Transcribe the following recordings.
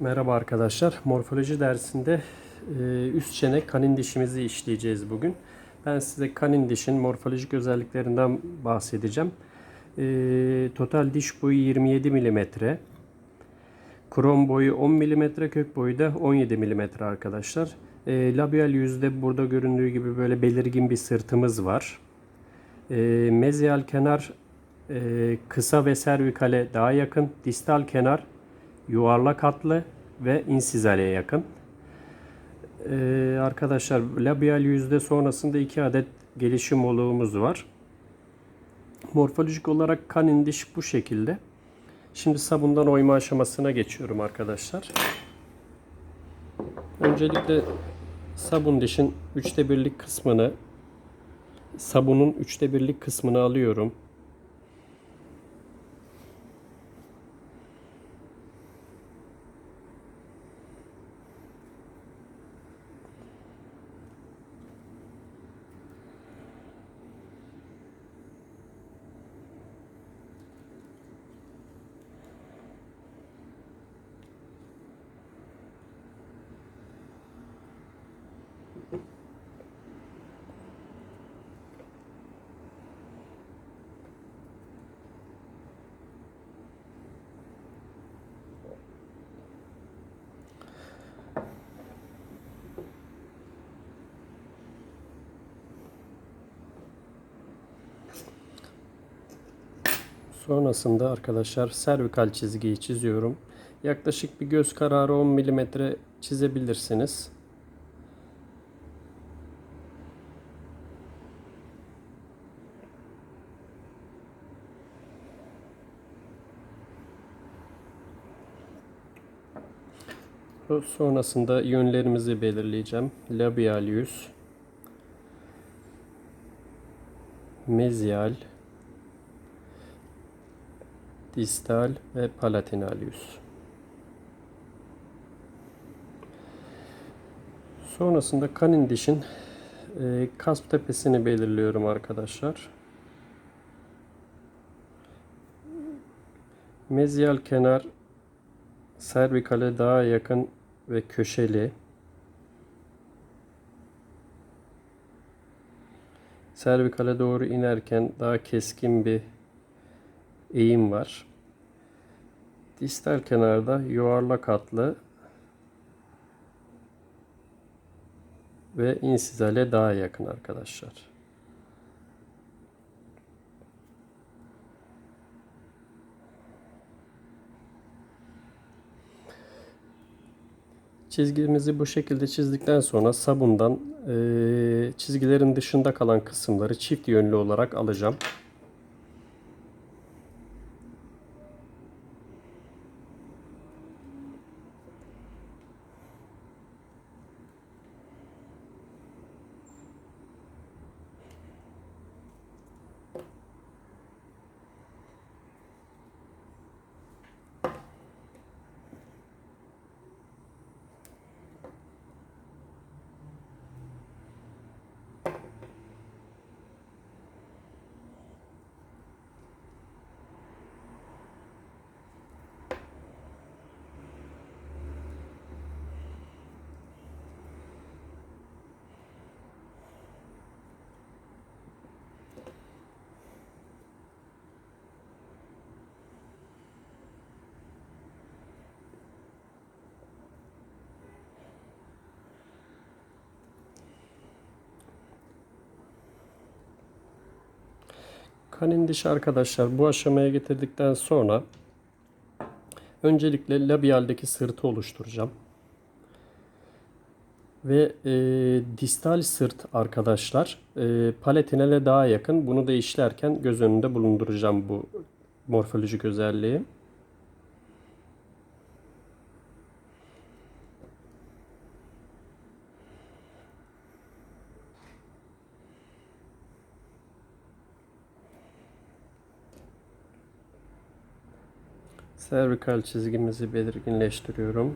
Merhaba arkadaşlar. Morfoloji dersinde e, üst çene kanin dişimizi işleyeceğiz bugün. Ben size kanin dişin morfolojik özelliklerinden bahsedeceğim. E, total diş boyu 27 mm. Krom boyu 10 mm, kök boyu da 17 mm arkadaşlar. E, labial yüzde burada göründüğü gibi böyle belirgin bir sırtımız var. Mezyal kenar kısa ve servikale daha yakın. Distal kenar yuvarlak hatlı ve insizaleye yakın. Ee, arkadaşlar labial yüzde sonrasında iki adet gelişim oluğumuz var. Morfolojik olarak kanin diş bu şekilde. Şimdi sabundan oyma aşamasına geçiyorum arkadaşlar. Öncelikle sabun dişin üçte birlik kısmını sabunun üçte birlik kısmını alıyorum. Sonrasında arkadaşlar servikal çizgiyi çiziyorum. Yaklaşık bir göz kararı 10 mm çizebilirsiniz. Sonrasında yönlerimizi belirleyeceğim. Labial yüz, mezyal, distal ve palatinal yüz. Sonrasında kanin dişin e, kasp tepesini belirliyorum arkadaşlar. Mezyal kenar servikale daha yakın ve köşeli. Servikale doğru inerken daha keskin bir eğim var. Distal kenarda yuvarlak hatlı ve insizale daha yakın arkadaşlar. Çizgimizi bu şekilde çizdikten sonra sabundan e, çizgilerin dışında kalan kısımları çift yönlü olarak alacağım. Kanin dişi arkadaşlar bu aşamaya getirdikten sonra öncelikle labialdeki sırtı oluşturacağım. Ve e, distal sırt arkadaşlar e, palatinale daha yakın. Bunu da işlerken göz önünde bulunduracağım bu morfolojik özelliği. Servikal çizgimizi belirginleştiriyorum.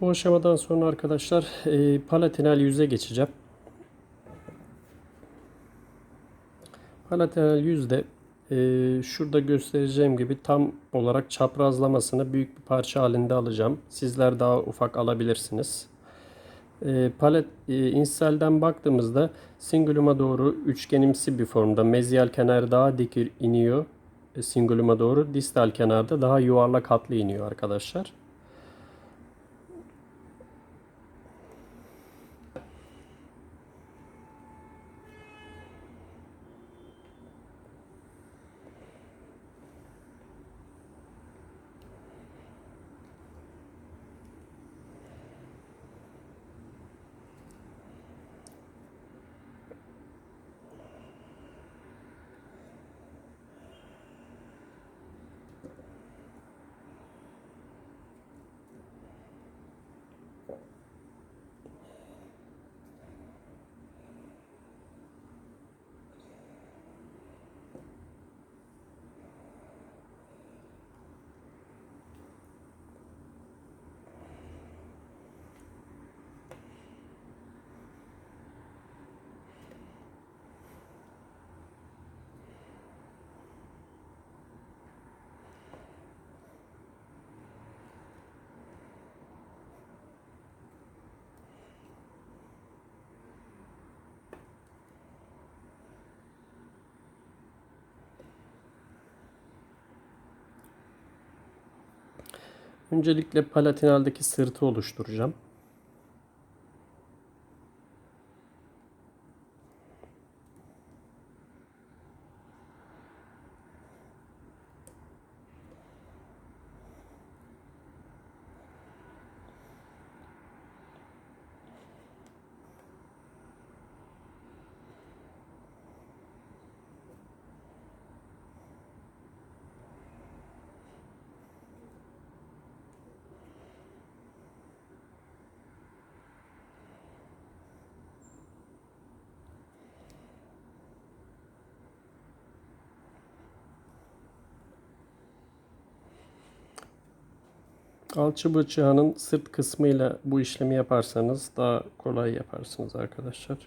Bu aşamadan sonra arkadaşlar e, palatinal yüze geçeceğim. Palatinal yüzde e, şurada göstereceğim gibi tam olarak çaprazlamasını büyük bir parça halinde alacağım. Sizler daha ufak alabilirsiniz. E, palet e, inselden baktığımızda singuluma doğru üçgenimsi bir formda. Mezyal kenar daha dik iniyor e, singuluma doğru. Distal kenarda daha yuvarlak hatlı iniyor arkadaşlar. Öncelikle palatinaldeki sırtı oluşturacağım. Alçı bıçağının sırt kısmıyla bu işlemi yaparsanız daha kolay yaparsınız arkadaşlar.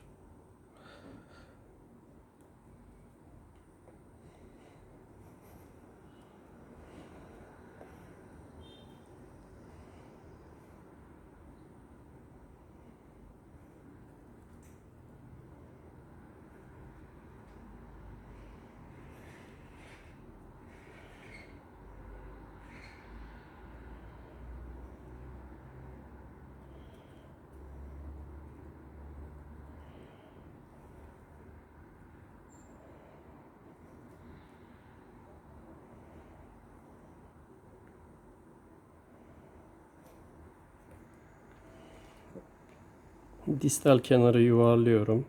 Distal kenarı yuvarlıyorum.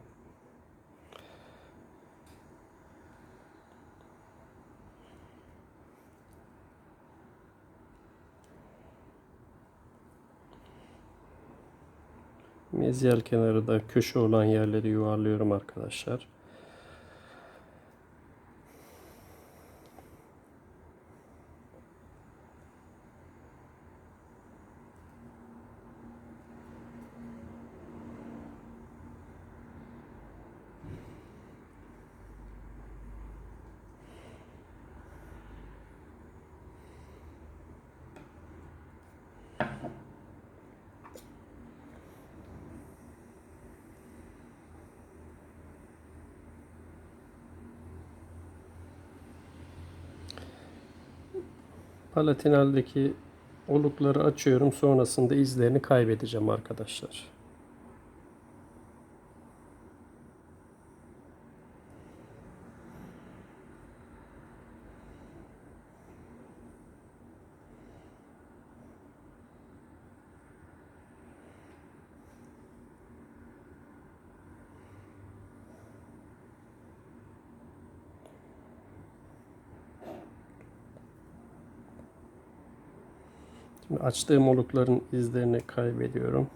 Mezyal kenarı da köşe olan yerleri yuvarlıyorum arkadaşlar. Palatinaldeki olukları açıyorum. Sonrasında izlerini kaybedeceğim arkadaşlar. Açtığım olukların izlerini kaybediyorum.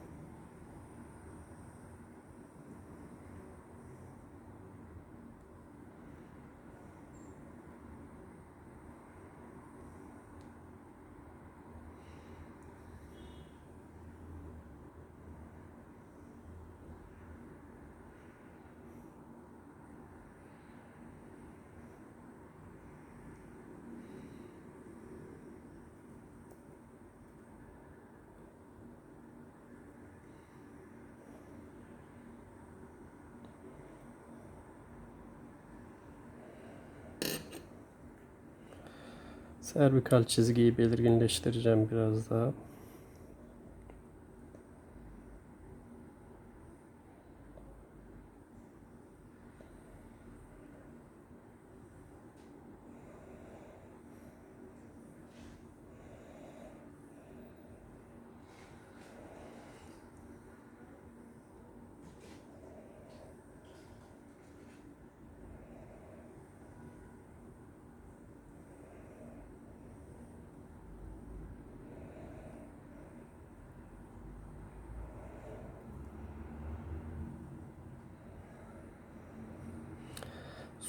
Servikal çizgiyi belirginleştireceğim biraz daha.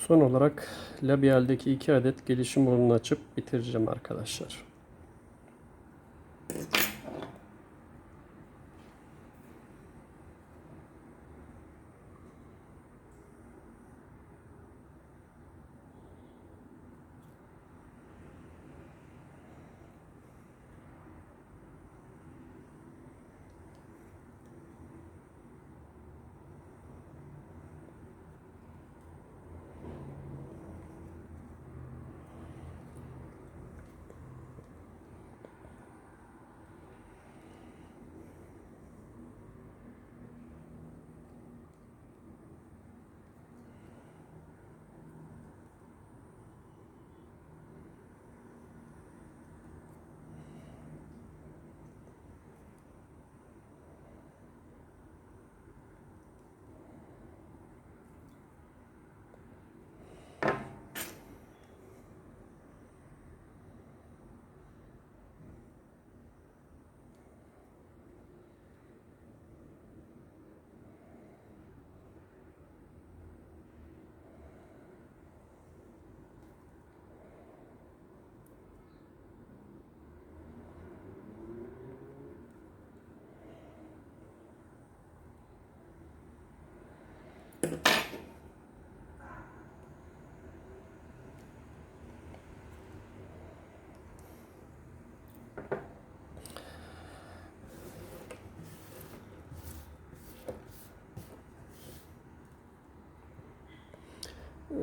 Son olarak labialdeki iki adet gelişim burnunu açıp bitireceğim arkadaşlar.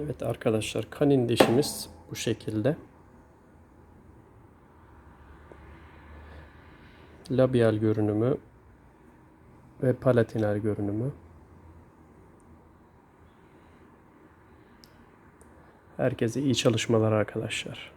Evet arkadaşlar kanin dişimiz bu şekilde. Labial görünümü ve palatinal görünümü. Herkese iyi çalışmalar arkadaşlar.